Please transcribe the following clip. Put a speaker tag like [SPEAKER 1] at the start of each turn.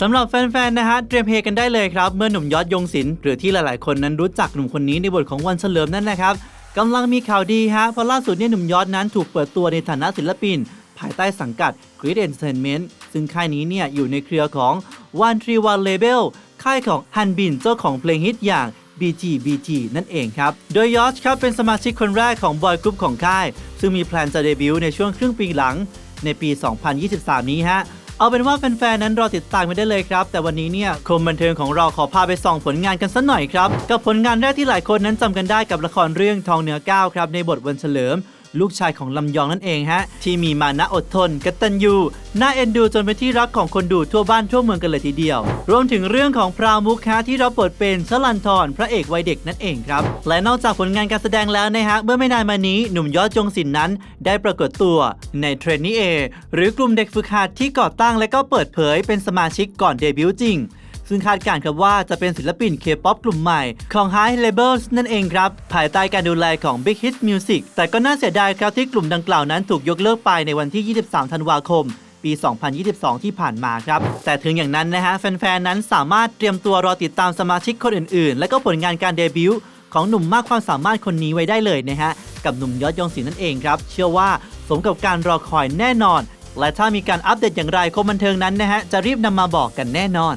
[SPEAKER 1] สำหรับแฟนๆนะฮะเตรียมเฮกันได้เลยครับ เมื่อหนุ่มยอดยงศิลป์หรือที่หลายๆ คนนั้นรู้จักหนุ่มคนนี้ในบทของวันเฉลิมนั่นนะครับกำลังมีข่าวดีฮะเพราะล่าสุดเนี่ยหนุ่มยอดนั้นถูกเปิดตัวในฐานะศิลปิน ภายใต้สังกัด Great Entertainment ซึ่งค่ายนี้เนี่ยอยู่ในเครือของ One Tree One Label ค่ายของฮันบินเจ้าของเพลงฮิตอย่าง BG BG นั่นเองครับ โดยยอชครับเป็นสมาชิกคนแรกของบอยกรุ๊ปของค่าย ซึ่งมีแพลนจะเดบิวต์ในช่วงครึ่งปีหลังในปี 2023 นี้ฮะ เอาเป็นว่าแฟนๆนั้นรอติดตามไม่ได้เลยครับ แต่วันนี้เนี่ยคมบันเทิงของเราขอพาไปส่องผลงานกันสักหน่อยครับ กับผลงานแรกที่หลายคนนั้นจำกันได้กับละครเรื่องทองเหนือเก้าครับในบทวันเฉลิม ลูกชายของลำยองนั่นเองฮะ ที่มีมานะอดทนกตัญญูน่าเอ็นดูจนเป็นที่รักของคนดูทั่วบ้านทั่วเมืองกันเลยทีเดียว รวมถึงเรื่องของพราวมุกฮะที่รับบทเป็นชลันทรพระเอกวัยเด็กนั่นเองครับและนอกจากผลงานการแสดงแล้วนะฮะเมื่อไม่นานมานี้หนุ่มยอดจงศิลป์นั้น ได้ปรากฏตัวในเทรนนี่เอหรือกลุ่มเด็กฝึกหัดที่ก่อตั้งและก็เปิดเผยเป็นสมาชิกก่อนเดบิวต์จริง ซึ่งคาดการณ์ครับว่าจะเป็นศิลปินเคป๊อปกลุ่มใหม่ของ High Labels นั่นเองครับ ภายใต้การดูแลของ Big Hit Music แต่ก็น่าเสียดายครับที่กลุ่มดังกล่าวนั้นถูกยกเลิกไปในวันที่ 23 ธันวาคมปี 2022 ที่ผ่านมาครับ แต่ถึงอย่างนั้นนะฮะ แฟน ๆ นั้นสามารถเตรียมตัวรอติดตามสมาชิกคนอื่น ๆ และก็ผลงานการเดบิวต์ของหนุ่มมากความสามารถคนนี้ไว้ได้เลยนะฮะ กับหนุ่มยอดยองศิลป์นั่นเองครับ เชื่อว่าสมกับการรอคอยแน่นอน และถ้ามีการอัปเดตอย่างไรคมบันเทิงนั้นนะฮะจะรีบนำมาบอกกันแน่นอน